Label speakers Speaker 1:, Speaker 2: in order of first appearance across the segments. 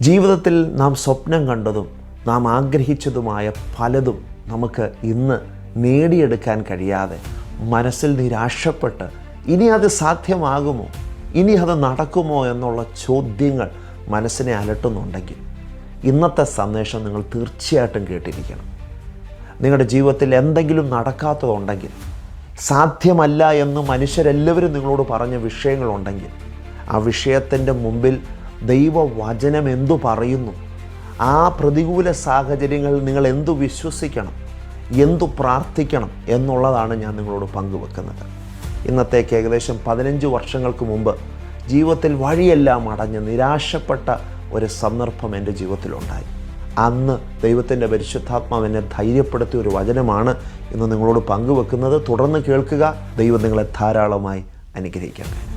Speaker 1: ജീവിതത്തിൽ നാം സ്വപ്നം കണ്ടതും നാം ആഗ്രഹിച്ചതുമായ പലതും നമുക്ക് ഇന്ന് നേടിയെടുക്കാൻ കഴിയാതെ മനസ്സിൽ നിരാശപ്പെട്ട് ഇനി അത് സാധ്യമാകുമോ? ഇനി അത് നടക്കുമോ എന്നുള്ള ചോദ്യങ്ങൾ മനസ്സിനെ അലട്ടുന്നുണ്ടെങ്കിൽ ഇന്നത്തെ സന്ദേശം നിങ്ങൾ തീർച്ചയായിട്ടും കേട്ടിരിക്കണം. നിങ്ങളുടെ ജീവിതത്തിൽ എന്തെങ്കിലും നടക്കാത്തതുണ്ടെങ്കിൽ സാധ്യമല്ല എന്ന് മനുഷ്യരെല്ലാവരും നിങ്ങളോട് പറഞ്ഞ വിഷയങ്ങളുണ്ടെങ്കിൽ ആ വിഷയത്തിന്റെ മുമ്പിൽ ദൈവവചനം എന്തു പറയുന്നു? ആ പ്രതികൂല സാഹചര്യങ്ങളിൽ നിങ്ങൾ എന്തു വിശ്വസിക്കണം? എന്തു പ്രാർത്ഥിക്കണം എന്നുള്ളതാണ് ഞാൻ നിങ്ങളോട് പങ്കുവെക്കുന്നത്. ഇന്നത്തേക്ക് ഏകദേശം പതിനഞ്ച് വർഷങ്ങൾക്ക് മുമ്പ് ജീവിതത്തിൽ വഴിയെല്ലാം അടഞ്ഞ് നിരാശപ്പെട്ട ഒരു സന്ദർഭം എന്റെ ജീവിതത്തിലുണ്ടായി. അന്ന് ദൈവത്തിന്റെ പരിശുദ്ധാത്മാവ് എന്നെ ധൈര്യപ്പെടുത്തിയ ഒരു വചനമാണ് ഇന്ന് നിങ്ങളോട് പങ്കുവെക്കുന്നത്. തുടർന്ന് കേൾക്കുക. ദൈവം നിങ്ങളെ ധാരാളമായി അനുഗ്രഹിക്കട്ടെ.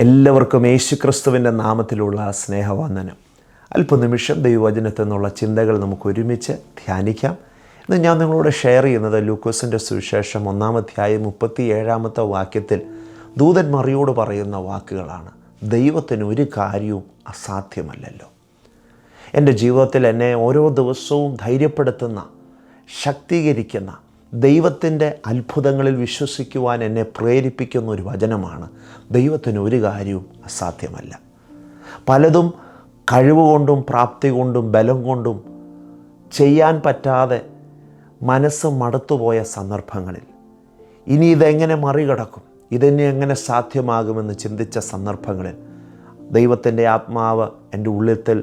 Speaker 1: എല്ലാവർക്കും യേശുക്രിസ്തുവിന്റെ നാമത്തിലുള്ള സ്നേഹവന്ദനം. അല്പനിമിഷം ദൈവവചനത്തിൽ നിന്നുള്ള ചിന്തകൾ നമുക്ക് ഒരുമിച്ച് ധ്യാനിക്കാം. ഇന്ന് ഞാൻ നിങ്ങളോട് ഷെയർ ചെയ്യുന്നത് ലൂക്കോസിന്റെ സുവിശേഷം ഒന്നാമധ്യായം മുപ്പത്തി ഏഴാമത്തെ വാക്യത്തിൽ ദൂതൻ മറിയോട് പറയുന്ന വാക്കുകളാണ്. ദൈവത്തിന് ഒരു കാര്യവും അസാധ്യമല്ലല്ലോ. എന്റെ ജീവിതത്തിൽ എന്നെ ഓരോ ദിവസവും ധൈര്യപ്പെടുത്തുന്ന ശക്തീകരിക്കുന്ന ദൈവത്തിന്റെ അത്ഭുതങ്ങളിൽ വിശ്വസിക്കുവാൻ എന്നെ പ്രേരിപ്പിക്കുന്ന ഒരു വചനമാണ് ദൈവത്തിന് ഒരു കാര്യവും അസാധ്യമല്ല. പലതും കഴിവുകൊണ്ടും പ്രാപ്തി കൊണ്ടും ബലം കൊണ്ടും ചെയ്യാൻ പറ്റാതെ മനസ്സ് മടുത്തുപോയ സന്ദർഭങ്ങളിൽ. ഇനി ഇതെങ്ങനെ മറികടക്കും? ഇതെന്നെ എങ്ങനെ സാധ്യമാകുമെന്ന് ചിന്തിച്ച സന്ദർഭങ്ങളിൽ ദൈവത്തിന്റെ ആത്മാവ് എന്റെ ഉള്ളിൽ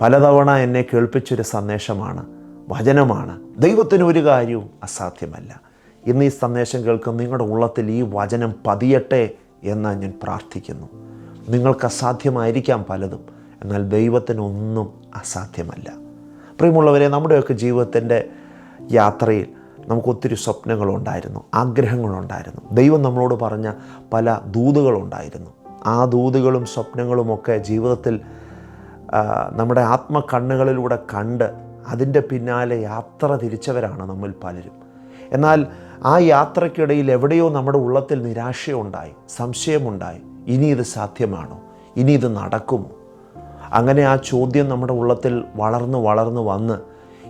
Speaker 1: പലതവണ എന്നെ കേൾപ്പിച്ചൊരു സന്ദേശമാണ് വചനമാണ്. ദൈവത്തിന് ഒരു കാര്യവും അസാധ്യമല്ല. ഇന്ന് ഈ സന്ദേശം കേൾക്കും നിങ്ങളുടെ ഉള്ളത്തിൽ ഈ വചനം പതിയട്ടെ എന്ന് ഞാൻ പ്രാർത്ഥിക്കുന്നു. നിങ്ങൾക്ക് അസാധ്യമായിരിക്കാം പലതും. എന്നാൽ ദൈവത്തിനൊന്നും അസാധ്യമല്ല. പ്രിയമുള്ളവരെ നമ്മുടെയൊക്കെ ജീവിതത്തിന്റെ യാത്രയിൽ നമുക്ക് ഒത്തിരി സ്വപ്നങ്ങളുണ്ടായിരുന്നു ആഗ്രഹങ്ങളുണ്ടായിരുന്നു. ദൈവം നമ്മളോട് പറഞ്ഞ പല ദൂതുകളുണ്ടായിരുന്നു. ആ ദൂതുകളും സ്വപ്നങ്ങളുമൊക്കെ ജീവിതത്തിൽ നമ്മുടെ ആത്മകണ്ണുകളിലൂടെ കണ്ട് അതിന്റെ പിന്നാലെ യാത്ര തിരിച്ചവരാണ് നമ്മൾ പലരും. എന്നാൽ ആ യാത്രയ്ക്കിടയിൽ എവിടെയോ നമ്മുടെ ഉള്ളത്തിൽ നിരാശയുണ്ടായി സംശയമുണ്ടായി. ഇനി ഇത് സാധ്യമാണോ? ഇനി ഇത് നടക്കുമോ? അങ്ങനെ ആ ചോദ്യം നമ്മുടെ ഉള്ളത്തിൽ വളർന്ന് വളർന്ന് വന്ന്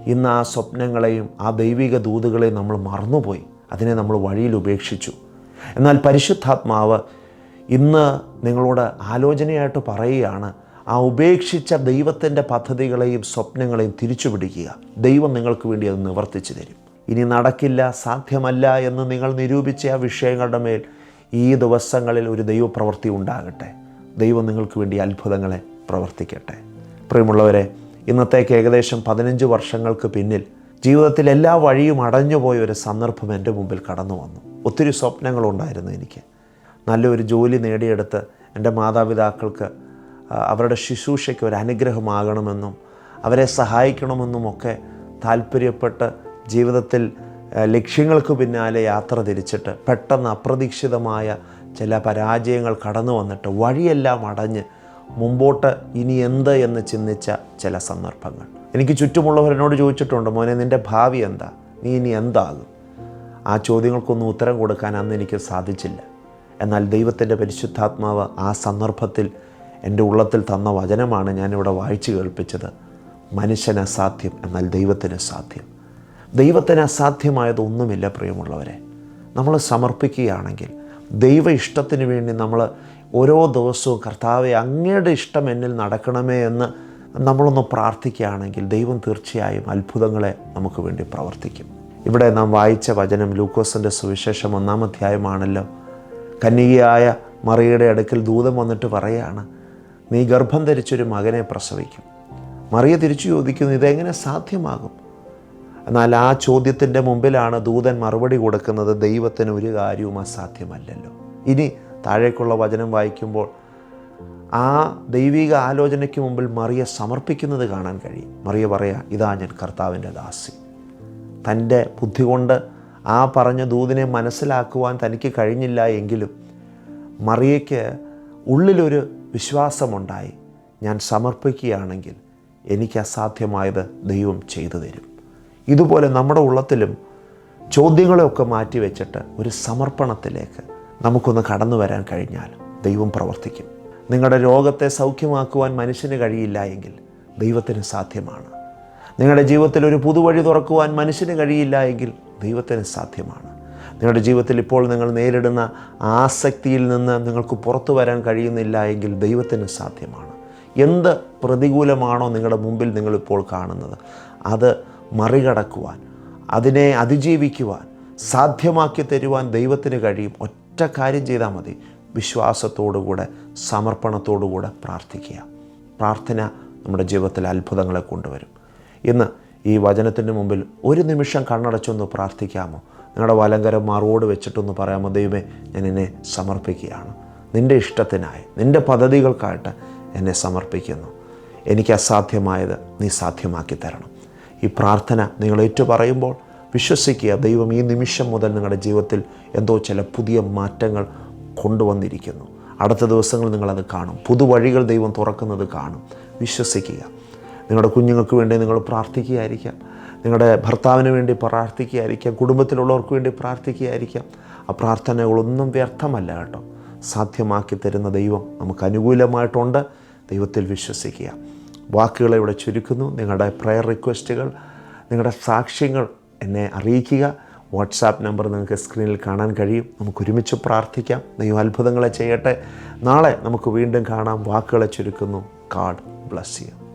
Speaker 1: ഇന്ന് ആ സ്വപ്നങ്ങളെയും ആ ദൈവിക ദൂതുകളെയും നമ്മൾ മറന്നുപോയി. അതിനെ നമ്മൾ വഴിയിൽ ഉപേക്ഷിച്ചു. എന്നാൽ പരിശുദ്ധാത്മാവ് ഇന്ന് നിങ്ങളോട് ആലോചനയായിട്ട് പറയുകയാണ് ആ ഉപേക്ഷിച്ച ദൈവത്തിന്റെ പദ്ധതികളെയും സ്വപ്നങ്ങളെയും തിരിച്ചു പിടിക്കുക ദൈവം നിങ്ങൾക്ക് വേണ്ടി അത് നിവർത്തിച്ചു തരും. ഇനി നടക്കില്ല സാധ്യമല്ല എന്ന് നിങ്ങൾ നിരൂപിച്ച ആ വിഷയങ്ങളുടെ മേൽ ഈ ദിവസങ്ങളിൽ ഒരു ദൈവപ്രവൃത്തി ഉണ്ടാകട്ടെ. ദൈവം നിങ്ങൾക്ക് വേണ്ടി അത്ഭുതങ്ങളെ പ്രവർത്തിക്കട്ടെ. പ്രിയമുള്ളവരെ ഇന്നത്തേക്ക് ഏകദേശം പതിനഞ്ച് വർഷങ്ങൾക്ക് പിന്നിൽ ജീവിതത്തിൽ എല്ലാ വഴിയും അടഞ്ഞുപോയ ഒരു സന്ദർഭം എന്റെ മുമ്പിൽ കടന്നു വന്നു. ഒത്തിരി സ്വപ്നങ്ങളുണ്ടായിരുന്നു എനിക്ക്. നല്ലൊരു ജോലി നേടിയെടുത്ത് എന്റെ മാതാപിതാക്കൾക്ക് അവരുടെ ശുശ്രൂഷയ്ക്ക് ഒരു അനുഗ്രഹമാകണമെന്നും അവരെ സഹായിക്കണമെന്നുമൊക്കെ താല്പര്യപ്പെട്ട് ജീവിതത്തിൽ ലക്ഷ്യങ്ങൾക്ക് പിന്നാലെ യാത്ര തിരിച്ചിട്ട് പെട്ടെന്ന് അപ്രതീക്ഷിതമായ ചില പരാജയങ്ങൾ കടന്നു വന്നിട്ട് വഴിയെല്ലാം അടഞ്ഞ് മുമ്പോട്ട് ഇനി എന്ത് എന്ന് ചിന്തിച്ച ചില സന്ദർഭങ്ങൾ. എനിക്ക് ചുറ്റുമുള്ളവരെന്നോട് ചോദിച്ചിട്ടുണ്ട് മോനെ നിന്റെ ഭാവി എന്താ? നീ ഇനി എന്താകും? ആ ചോദ്യങ്ങൾക്കൊന്നും ഉത്തരം കൊടുക്കാൻ അന്ന് എനിക്ക് സാധിച്ചില്ല. എന്നാൽ ദൈവത്തിന്റെ പരിശുദ്ധാത്മാവ് ആ സന്ദർഭത്തിൽ എന്റെ ഉള്ളത്തിൽ തന്ന വചനമാണ് ഞാനിവിടെ വായിച്ചു കേൾപ്പിച്ചത്. മനുഷ്യന് അസാധ്യം എന്നാൽ ദൈവത്തിന് സാധ്യം ദൈവത്തിന് അസാധ്യമായതൊന്നുമില്ല പ്രിയമുള്ളവരെ. നമ്മൾ സമർപ്പിക്കുകയാണെങ്കിൽ ദൈവ ഇഷ്ടത്തിന് വേണ്ടി നമ്മൾ ഓരോ ദിവസവും കർത്താവെ അങ്ങയുടെ ഇഷ്ടം എന്നിൽ നടക്കണമേ എന്ന് നമ്മളൊന്ന് പ്രാർത്ഥിക്കുകയാണെങ്കിൽ ദൈവം തീർച്ചയായും അത്ഭുതങ്ങളെ നമുക്ക് വേണ്ടി പ്രവർത്തിക്കും. ഇവിടെ നാം വായിച്ച വചനം ലൂക്കോസിന്റെ സുവിശേഷം ഒന്നാം അധ്യായമാണല്ലോ. കന്യകയായ മറിയയുടെ അടുക്കൽ ദൂതം വന്നിട്ട് പറയാണ് നീ ഗർഭം ധരിച്ചൊരു മകനെ പ്രസവിക്കും. മറിയ തിരിച്ചു ചോദിക്കുന്നു ഇതെങ്ങനെ സാധ്യമാകും? എന്നാൽ ആ ചോദ്യത്തിന്റെ മുമ്പിലാണ് ദൂതൻ മറുപടി കൊടുക്കുന്നത് ദൈവത്തിന് ഒരു കാര്യവും അസാധ്യമല്ലല്ലോ. ഇനി താഴേക്കുള്ള വചനം വായിക്കുമ്പോൾ ആ ദൈവിക ആലോചനയ്ക്ക് മുമ്പിൽ മറിയ സമർപ്പിക്കുന്നത് കാണാൻ കഴിയും. മറിയ പറയാ ഇതാ ഞാൻ കർത്താവിന്റെ ദാസി. തന്റെ ബുദ്ധി കൊണ്ട് ആ പറഞ്ഞ ദൂതിനെ മനസ്സിലാക്കുവാൻ തനിക്ക് കഴിഞ്ഞില്ല എങ്കിലും മറിയയ്ക്ക് ഉള്ളിലൊരു വിശ്വാസമുണ്ടായി. ഞാൻ സമർപ്പിക്കുകയാണെങ്കിൽ എനിക്ക് അസാധ്യമായത് ദൈവം ചെയ്തു തരും. ഇതുപോലെ നമ്മുടെ ഉള്ളത്തിലും ചോദ്യങ്ങളെയൊക്കെ മാറ്റി വെച്ചിട്ട് ഒരു സമർപ്പണത്തിലേക്ക് നമുക്കൊന്ന് കടന്നു വരാൻ കഴിഞ്ഞാൽ ദൈവം പ്രവർത്തിക്കും. നിങ്ങളുടെ രോഗത്തെ സൗഖ്യമാക്കുവാൻ മനുഷ്യന് കഴിയില്ല എങ്കിൽ ദൈവത്തിന് സാധ്യമാണ്. നിങ്ങളുടെ ജീവിതത്തിൽ ഒരു പുതുവഴി തുറക്കുവാൻ മനുഷ്യന് കഴിയില്ല എങ്കിൽ ദൈവത്തിന് സാധ്യമാണ്. നിങ്ങളുടെ ജീവിതത്തിൽ ഇപ്പോൾ നിങ്ങൾ നേരിടുന്ന ആസക്തിയിൽ നിന്ന് നിങ്ങൾക്ക് പുറത്തു വരാൻ കഴിയുന്നില്ല എങ്കിൽ ദൈവത്തിന് സാധ്യമാണ്. എന്ത് പ്രതികൂലമാണോ നിങ്ങളുടെ മുമ്പിൽ നിങ്ങളിപ്പോൾ കാണുന്നത്. അത് മറികടക്കുവാൻ അതിനെ അതിജീവിക്കുവാൻ സാധ്യമാക്കി തരുവാൻ ദൈവത്തിന് കഴിയും. ഒറ്റ കാര്യം ചെയ്താൽ മതി. വിശ്വാസത്തോടുകൂടെ സമർപ്പണത്തോടുകൂടെ പ്രാർത്ഥിക്കുക. പ്രാർത്ഥന നമ്മുടെ ജീവിതത്തിൽ അത്ഭുതങ്ങളെ കൊണ്ടുവരും. ഇന്ന് ഈ വചനത്തിന്റെ മുമ്പിൽ ഒരു നിമിഷം കണ്ണടച്ചൊന്ന് പ്രാർത്ഥിക്കാമോ? നിങ്ങളുടെ വലങ്കരം മാറോട് വെച്ചിട്ടൊന്ന് പറയാമോ? ദൈവമേ ഞാൻ എന്നെ സമർപ്പിക്കുകയാണ്. നിന്റെ ഇഷ്ടത്തിനായി നിന്റെ പദ്ധതികൾക്കായിട്ട് എന്നെ സമർപ്പിക്കുന്നു. എനിക്ക് അസാധ്യമായത് നീ സാധ്യമാക്കി തരണം. ഈ പ്രാർത്ഥന നിങ്ങൾ ഏറ്റു പറയുമ്പോൾ വിശ്വസിക്കുക ദൈവം ഈ നിമിഷം മുതൽ നിങ്ങളുടെ ജീവിതത്തിൽ എന്തോ ചില പുതിയ മാറ്റങ്ങൾ കൊണ്ടുവന്നിരിക്കുന്നു. അടുത്ത ദിവസങ്ങൾ നിങ്ങളത് കാണും. പുതുവഴികൾ ദൈവം തുറക്കുന്നത് കാണും. വിശ്വസിക്കുക. നിങ്ങളുടെ കുഞ്ഞുങ്ങൾക്ക് വേണ്ടി നിങ്ങൾ പ്രാർത്ഥിക്കുകയായിരിക്കാം. നിങ്ങളുടെ ഭർത്താവിന് വേണ്ടി പ്രാർത്ഥിക്കുകയായിരിക്കാം കുടുംബത്തിലുള്ളവർക്ക് വേണ്ടി പ്രാർത്ഥിക്കുകയായിരിക്കാം. ആ പ്രാർത്ഥനകളൊന്നും വ്യർത്ഥമല്ല കേട്ടോ. സാധ്യമാക്കി തരുന്ന ദൈവം നമുക്ക് അനുകൂലമായിട്ടുണ്ട്. ദൈവത്തിൽ വിശ്വസിക്കുക. വാക്കുകളെ ഇവിടെ ചുരുക്കുന്നു. നിങ്ങളുടെ പ്രയർ റിക്വസ്റ്റുകൾ നിങ്ങളുടെ സാക്ഷ്യങ്ങൾ എന്നെ അറിയിക്കുക. വാട്സാപ്പ് നമ്പർ നിങ്ങൾക്ക് സ്ക്രീനിൽ കാണാൻ കഴിയും. നമുക്ക് ഒരുമിച്ച് പ്രാർത്ഥിക്കാം. ദൈവം അത്ഭുതങ്ങളെ ചെയ്യട്ടെ. നാളെ നമുക്ക് വീണ്ടും കാണാം. വാക്കുകളെ ചുരുക്കുന്നു. കാഡ് ബ്ലസ് ചെയ്യും